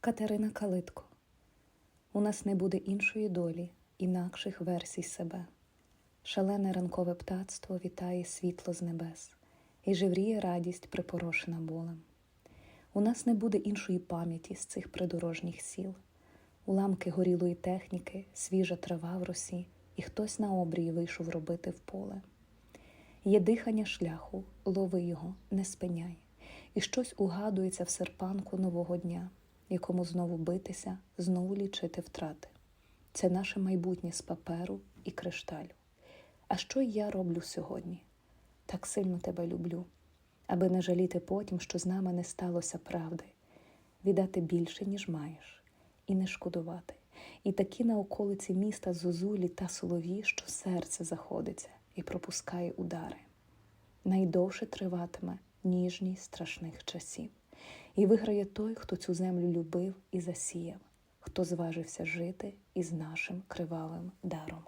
Катерина Калитко. У нас не буде іншої долі, інакших версій себе. Шалене ранкове птацтво вітає світло з небес, і живріє радість припорошена болем. У нас не буде іншої пам'яті з цих придорожніх сіл, уламки горілої техніки, свіжа трава в росі, і хтось на обрії вийшов робити в поле. Є дихання шляху, лови його, не спиняй, і щось угадується в серпанку нового дня, якому знову битися, знову лічити втрати. Це наше майбутнє з паперу і кришталю. А що я роблю сьогодні? Так сильно тебе люблю, аби не жаліти потім, що з нами не сталося правди, віддати більше, ніж маєш, і не шкодувати. І такі на околиці міста зозулі та солові, що серце заходиться і пропускає удари. Найдовше триватиме ніжність страшних часів, і виграє той, хто цю землю любив і засіяв, хто зважився жити із нашим кривавим даром.